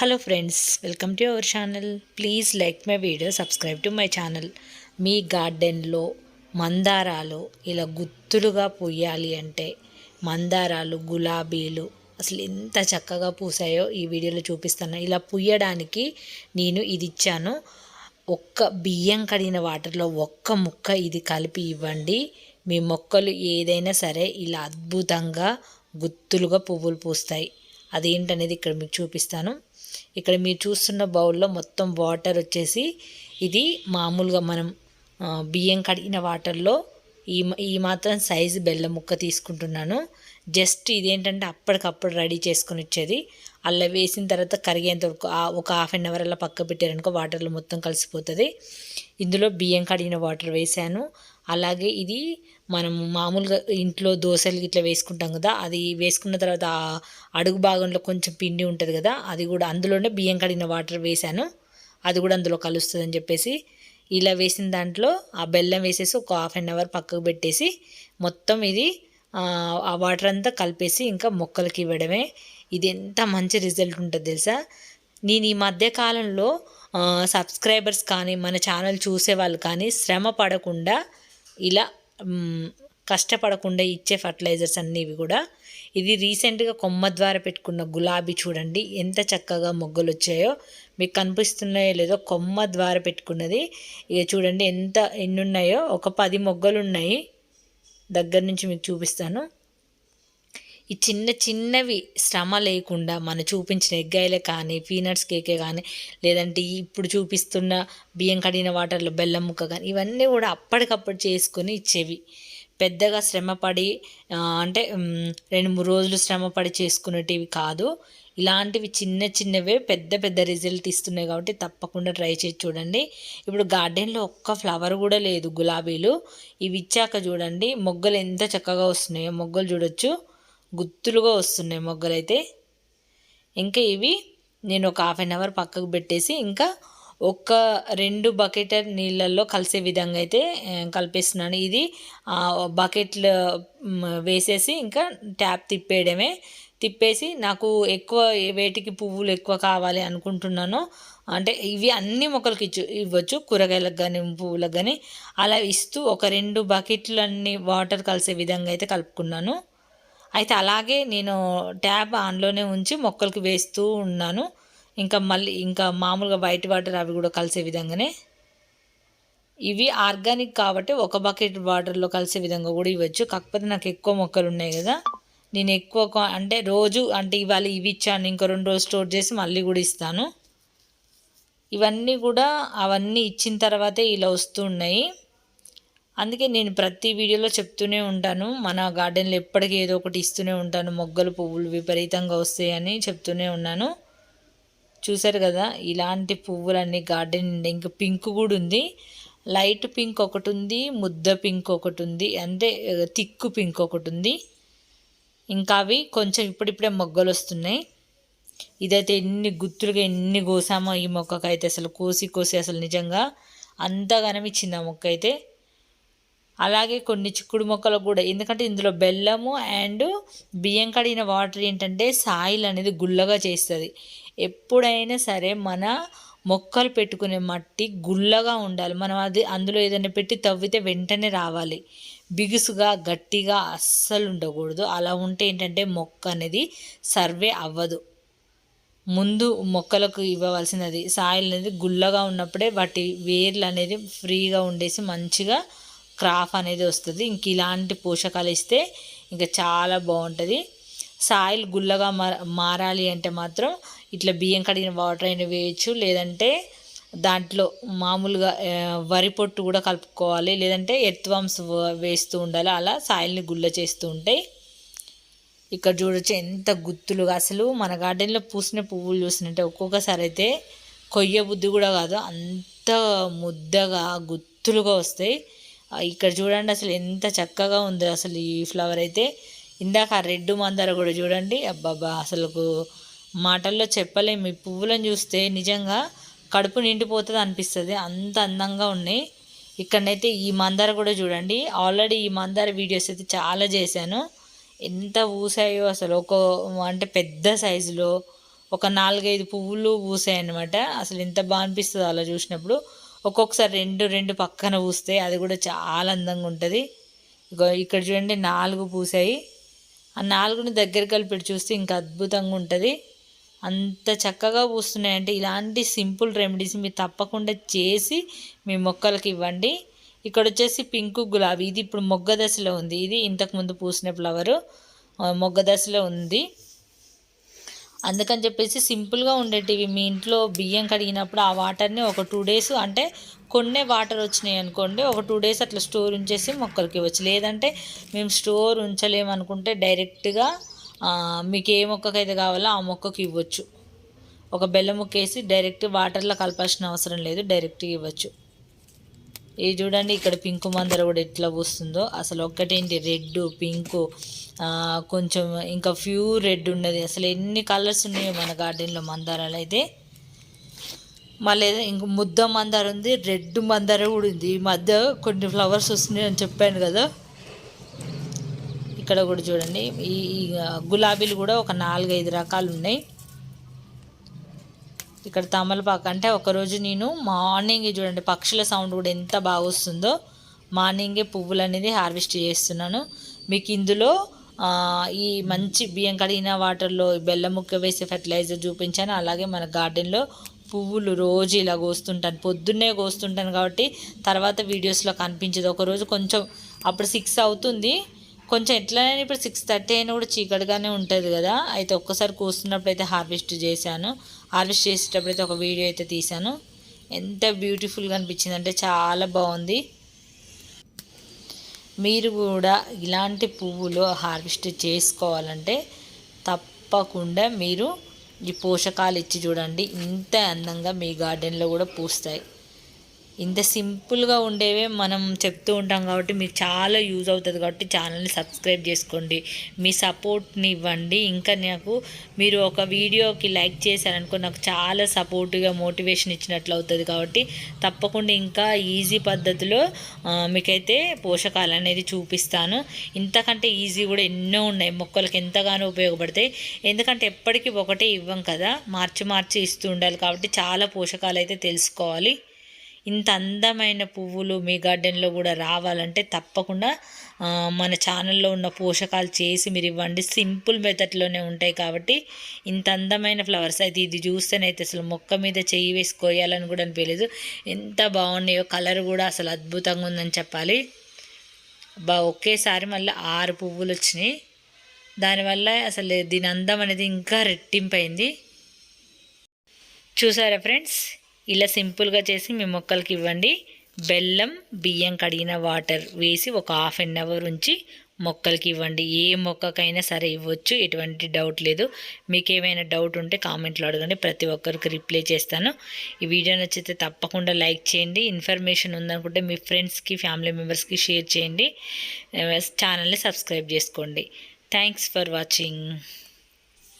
Hello friends welcome to our channel please like my video subscribe to my channel మీ గార్డెన్లో మందారాలు ఇలా గుత్తులుగా పూయాలి అంటే మందారాలు గులాబీలు అసలు ఎంత చక్కగా పూసాయో ఈ వీడియోలో చూపిస్తాను. ఇలా పూయడానికి నేను ఇది ఇచ్చాను. ఒక్క బియ్యం కడిగిన వాటర్లో ఒక్క ముక్క ఇది కలిపి ఇవ్వండి. మీ మొక్కలు ఏదైనా సరే ఇలా అద్భుతంగా గుత్తులుగా పువ్వులు పూస్తాయి. అదేంటనేది ఇక్కడ మీకు చూపిస్తాను. ఇక్కడ మీరు చూస్తున్న బౌల్లో మొత్తం వాటర్ వచ్చేసి ఇది మామూలుగా మనం బియ్యం కడిగిన వాటర్లో ఈ మ- ఈ మాత్రం సైజు బెల్లం ముక్క తీసుకుంటున్నాను. జస్ట్ ఇదేంటంటే అప్పటికప్పుడు రెడీ చేసుకొని ఇచ్చేది అలా వేసిన తర్వాత కరిగేంత వరకు ఒక హాఫ్ అన్ అవర్ అలా పక్క పెట్టారనుకో వాటర్లో మొత్తం కలిసిపోతుంది. ఇందులో బియ్యం కడిగిన వాటర్ వేసాను అలాగే ఇది మనం మామూలుగా ఇంట్లో దోశలు ఇట్లా వేసుకుంటాం కదా అది వేసుకున్న తర్వాత ఆ అడుగు భాగంలో కొంచెం పిండి ఉంటుంది కదా అది కూడా అందులోనే బియ్యం కడిగిన వాటర్ వేసాను అది కూడా అందులో కలుస్తుంది అని చెప్పేసి ఇలా వేసిన దాంట్లో ఆ బెల్లం వేసేసి ఒక హాఫ్ అన్ అవర్ పక్కకు పెట్టేసి మొత్తం ఇది ఆ, వాటర్ అంతా కలిపేసి ఇంకా మొక్కలకి ఇవ్వడమే. ఇది ఎంత మంచి రిజల్ట్ ఉంటుంది తెలుసా? నేను ఈ మధ్య కాలంలో సబ్స్క్రైబర్స్ కానీ మన ఛానల్ చూసే వాళ్ళు కానీ శ్రమ పడకుండా ఇలా కష్టపడకుండా ఇచ్చే ఫర్టిలైజర్స్ అన్నీ ఇవి కూడా. ఇది రీసెంట్గా కొమ్మ ద్వారా పెట్టుకున్న గులాబీ చూడండి ఎంత చక్కగా మొగ్గలు వచ్చాయో మీకు కనిపిస్తున్నాయో లేదో కొమ్మ ద్వారా పెట్టుకున్నది. ఇక చూడండి ఎంత ఎన్ని ఉన్నాయో ఒక పది మొగ్గలు ఉన్నాయి దగ్గర నుంచి మీకు చూపిస్తాను. ఈ చిన్న చిన్నవి శ్రమ లేకుండా మన చూపించిన ఎగ్గాయలే కానీ పీనట్స్ కేకే కానీ లేదంటే ఇప్పుడు చూపిస్తున్న బియ్యం కడిగిన వాటర్లో బెల్లం ముక్క కానీ ఇవన్నీ కూడా అప్పటికప్పుడు చేసుకొని ఇచ్చేవి. పెద్దగా శ్రమపడి అంటే రెండు మూడు రోజులు శ్రమపడి చేసుకునేటివి కాదు. ఇలాంటివి చిన్న చిన్నవే పెద్ద పెద్ద రిజల్ట్ ఇస్తున్నాయి కాబట్టి తప్పకుండా ట్రై చేసి చూడండి. ఇప్పుడు గార్డెన్లో ఒక్క ఫ్లవర్ కూడా లేదు గులాబీలు. ఇవి ఇచ్చాక చూడండి మొగ్గలు ఎంత చక్కగా వస్తున్నాయో మొగ్గలు చూడొచ్చు. గుత్తులుగా వస్తున్నాయి మొగ్గలైతే. ఇంకా ఇవి నేను ఒక హాఫ్ అన్ అవర్ పక్కకు పెట్టేసి ఇంకా ఒక రెండు బకెట్ నీళ్ళల్లో కలిసే విధంగా అయితే కలిపేస్తున్నాను. ఇది ఆ, బకెట్లు వేసేసి ఇంకా ట్యాప్ తిప్పేయడమే. తిప్పేసి నాకు ఎక్కువ వేటికి పువ్వులు ఎక్కువ కావాలి అనుకుంటున్నాను అంటే ఇవి అన్ని మొక్కలకి ఇచ్చు ఇవ్వచ్చు. కూరగాయలకు కానీ పువ్వులకు కానీ అలా ఇస్తూ ఒక రెండు బకెట్లు అన్ని వాటర్ కలిసే విధంగా అయితే కలుపుకున్నాను. అయితే అలాగే నేను ట్యాప్ ఆన్లోనే ఉంచి మొక్కలకు వేస్తూ ఉన్నాను. ఇంకా మళ్ళీ ఇంకా మామూలుగా వైట్ వాటర్ అవి కూడా కలిసే విధంగానే. ఇవి ఆర్గానిక్ కాబట్టి ఒక బకెట్ వాటర్లో కలిసే విధంగా కూడా ఇవ్వచ్చు. కాకపోతే నాకు ఎక్కువ మొక్కలు ఉన్నాయి కదా. నేను ఎక్కువ అంటే రోజు అంటే ఇవాళ ఇవి ఇచ్చాను ఇంకో రెండు రోజులు స్టోర్ చేసి మళ్ళీ కూడా ఇస్తాను. ఇవన్నీ కూడా అవన్నీ ఇచ్చిన తర్వాతే ఇలా వస్తున్నాయి అందుకే నేను ప్రతి వీడియోలో చెప్తూనే ఉంటాను. మన గార్డెన్లో ఎప్పటికీ ఏదో ఒకటి ఇస్తూనే ఉంటాను. మొగ్గలు పువ్వులు విపరీతంగా వస్తాయని చెప్తూనే ఉన్నాను. చూసారు కదా ఇలాంటి పువ్వులన్నీ గార్డెన్ నిండా ఇంకా పింక్ కూడా ఉంది. లైట్ పింక్ ఒకటి ఉంది ముద్ద పింక్ ఒకటి ఉంది అంటే తిక్కు పింక్ ఒకటి ఉంది. ఇంకా అవి కొంచెం ఇప్పుడిప్పుడే మొగ్గలు వస్తున్నాయి. ఇదైతే ఎన్ని గుత్తులుగా ఎన్ని కోసామో ఈ మొక్కకైతే అసలు కోసి కోసి అసలు నిజంగా అంతగానం ఇచ్చింది ఆ మొక్క అయితే. అలాగే కొన్ని చిక్కుడు మొక్కలకు కూడా. ఎందుకంటే ఇందులో బెల్లము అండ్ బియ్యం కడిగిన వాటర్ ఏంటంటే సాయిల్ అనేది గుల్లగా చేస్తుంది. ఎప్పుడైనా సరే మన మొక్కలు పెట్టుకునే మట్టి గుల్లగా ఉండాలి. మనం అది అందులో ఏదైనా పెట్టి తవ్వితే వెంటనే రావాలి. బిగుసుగా గట్టిగా అస్సలు ఉండకూడదు. అలా ఉంటే ఏంటంటే మొక్క అనేది సర్వే అవ్వదు. ముందు మొక్కలకు ఇవ్వవలసినది సాయిల్ అనేది గుల్లగా ఉన్నప్పుడే వాటి వేర్లు అనేది ఫ్రీగా ఉండేసి మంచిగా క్రాఫ్ అనేది వస్తుంది. ఇంక ఇలాంటి పోషకాలు ఇస్తే ఇంకా చాలా బాగుంటుంది. సాయిల్ గుల్లగా మారాలి అంటే మాత్రం ఇట్లా బియ్యం కడిగిన వాటర్ అయినా వేయచ్చు. లేదంటే దాంట్లో మామూలుగా వరి పొట్టు కూడా కలుపుకోవాలి. లేదంటే ఎర్త్వామ్స్ వేస్తూ ఉండాలి. అలా సాయిల్ని గుల్ల చేస్తూ ఉంటాయి ఇక్కడ చూడొచ్చు ఎంత గుత్తులుగా. అసలు మన గార్డెన్లో పూసిన పువ్వులు చూసినట్టే ఒక్కొక్కసారి అయితే కొయ్య బుద్ధి కూడా కాదు. అంత ముద్దగా గుత్తులుగా వస్తాయి. ఇక్కడ చూడండి అసలు ఎంత చక్కగా ఉంది అసలు ఈ ఫ్లవర్ అయితే. ఇందాక ఆ రెడ్ మందార కూడా చూడండి. అబ్బాబా అసలు మాటల్లో చెప్పలేము ఈ పువ్వులను చూస్తే నిజంగా కడుపు నిండిపోతుంది అనిపిస్తుంది. అంత అందంగా ఉన్నాయి. ఇక్కడనైతే ఈ మందార కూడా చూడండి. ఆల్రెడీ ఈ మందార వీడియోస్ అయితే చాలా చేశాను. ఎంత పూసాయో అసలు. ఒక అంటే పెద్ద సైజులో ఒక నాలుగైదు పువ్వులు పూసాయి అనమాట అసలు ఎంత బాగా అనిపిస్తుంది అలా చూసినప్పుడు. ఒక్కొక్కసారి రెండు రెండు పక్కన పూస్తాయి అది కూడా చాలా అందంగా ఉంటుంది. ఇక్కడ చూడండి నాలుగు పూసాయి. ఆ నాలుగుని దగ్గర కలిపి చూస్తే ఇంకా అద్భుతంగా ఉంటుంది. అంత చక్కగా పూస్తున్నాయంటే ఇలాంటి సింపుల్ రెమెడీస్ మీరు తప్పకుండా చేసి మీ మొక్కలకి ఇవ్వండి. ఇక్కడ వచ్చేసి పింక్ గులాబీ ఇది ఇప్పుడు మొగ్గ దశలో ఉంది. ఇది ఇంతకుముందు పూసిన ఫ్లవరు. మొగ్గ దశలో ఉంది. అందుకని చెప్పేసి సింపుల్గా ఉండేటివి. మీ ఇంట్లో బియ్యం కడిగినప్పుడు ఆ వాటర్ని ఒక టూ డేస్ అంటే కొన్నే వాటర్ వచ్చినాయి అనుకోండి ఒక టూ డేస్ అట్లా స్టోర్ ఉంచేసి మొక్కలకి ఇవ్వచ్చు. లేదంటే మేము స్టోర్ ఉంచలేమనుకుంటే డైరెక్ట్గా మీకు ఏ మొక్కకైతే కావాలో ఆ మొక్కకి ఇవ్వచ్చు. ఒక బెల్లం ముక్కేసి డైరెక్ట్ వాటర్లో కలపాల్సిన అవసరం లేదు డైరెక్ట్గా ఇవ్వచ్చు. ఇది చూడండి ఇక్కడ పింక్ మందర కూడా ఎట్లా వస్తుందో అసలు ఒక్కటేంటి రెడ్ పింక్ కొంచెం ఇంకా ఫ్యూ రెడ్ ఉన్నది. అసలు ఎన్ని కలర్స్ ఉన్నాయో మన గార్డెన్లో మందారాలు అయితే. మళ్ళీ ఇంక ముద్ద మందార ఉంది రెడ్ మందార కూడా ఉంది. ఈ మధ్య కొన్ని ఫ్లవర్స్ వస్తున్నాయి అని చెప్పాను కదా. ఇక్కడ కూడా చూడండి ఈ గులాబీలు కూడా ఒక నాలుగైదు రకాలు ఉన్నాయి. ఇక్కడ తమలపాకు. అంటే ఒకరోజు నేను మార్నింగ్ చూడండి పక్షుల సౌండ్ కూడా ఎంత బాగా వస్తుందో మార్నింగే పువ్వులు అనేది హార్వెస్ట్ చేస్తున్నాను. మీకు ఇందులో ఈ మంచి బియ్యం కడిగిన వాటర్లో బెల్లం ముక్క వేసి ఫెర్టిలైజర్ చూపించాను. అలాగే మన గార్డెన్లో పువ్వులు రోజు ఇలా కోస్తుంటాను. పొద్దున్నే కోస్తుంటాను కాబట్టి తర్వాత వీడియోస్లో కనిపించదు. ఒకరోజు కొంచెం అప్పుడు సిక్స్ అవుతుంది. కొంచెం ఎట్లనే ఇప్పుడు సిక్స్ థర్టీ అయినా కూడా చీకటిగానే ఉంటుంది కదా. అయితే ఒక్కసారి కూస్తున్నప్పుడు అయితే హార్వెస్ట్ చేశాను. హార్వెస్ట్ చేసేటప్పుడు అయితే ఒక వీడియో అయితే తీశాను. ఎంత బ్యూటిఫుల్గా అనిపించింది అంటే చాలా బాగుంది. మీరు కూడా ఇలాంటి పువ్వులు హార్వెస్ట్ చేసుకోవాలంటే తప్పకుండా మీరు ఈ పోషకాలు ఇచ్చి చూడండి. ఇంత అందంగా మీ గార్డెన్లో కూడా పూస్తాయి. ఇంత సింపుల్గా ఉండేవే మనం చెప్తూ ఉంటాం కాబట్టి మీకు చాలా యూజ్ అవుతుంది కాబట్టి ఛానల్ని సబ్స్క్రైబ్ చేసుకోండి. మీ సపోర్ట్ని ఇవ్వండి. ఇంకా నాకు మీరు ఒక వీడియోకి లైక్ చేశారనుకో నాకు చాలా సపోర్ట్గా మోటివేషన్ ఇచ్చినట్లు అవుతుంది కాబట్టి తప్పకుండా ఇంకా ఈజీ పద్ధతిలో మీకైతే పోషకాలు అనేది చూపిస్తాను. ఇంతకంటే ఈజీ కూడా ఎన్నో ఉన్నాయి. మొక్కలకు ఎంతగానో ఉపయోగపడతాయి. ఎందుకంటే ఎప్పటికీ ఒకటే ఇవ్వం కదా. మార్చి మార్చి ఇస్తూ ఉండాలి కాబట్టి చాలా పోషకాలు అయితే తెలుసుకోవాలి. ఇంత అందమైన పువ్వులు మీ గార్డెన్లో కూడా రావాలంటే తప్పకుండా మన ఛానల్లో ఉన్న పోషకాలు చేసి మీరు ఇవ్వండి. సింపుల్ మెథడ్లోనే ఉంటాయి కాబట్టి ఇంత అందమైన ఫ్లవర్స్ అయితే ఇది చూస్తేనైతే అసలు మొక్క మీద చెయ్యి వేసి కోయాలని కూడా అనిపించలేదు. ఎంత బాగున్నాయో కలర్ కూడా అసలు అద్భుతంగా ఉందని చెప్పాలి. బా ఒకేసారి మళ్ళీ ఆరు పువ్వులు వచ్చినాయి. దానివల్ల అసలు దీని అందం అనేది ఇంకా రెట్టింపైంది. చూసారా ఫ్రెండ్స్? ఇలా సింపుల్గా చేసి మీ మొక్కలకి ఇవ్వండి. బెల్లం బియ్యం కడిగిన వాటర్ వేసి ఒక హాఫ్ అన్ అవర్ ఉంచి మొక్కలకి ఇవ్వండి. ఏ మొక్కకైనా సరే ఇవ్వచ్చు ఎటువంటి డౌట్ లేదు. మీకు ఏమైనా డౌట్ ఉంటే కామెంట్లో అడగండి. ప్రతి ఒక్కరికి రిప్లై చేస్తాను. ఈ వీడియో నచ్చితే తప్పకుండా లైక్ చేయండి. ఇన్ఫర్మేషన్ ఉందనుకుంటే మీ ఫ్రెండ్స్కి ఫ్యామిలీ మెంబర్స్కి షేర్ చేయండి. ఛానల్ని సబ్స్క్రైబ్ చేసుకోండి. Thanks for watching.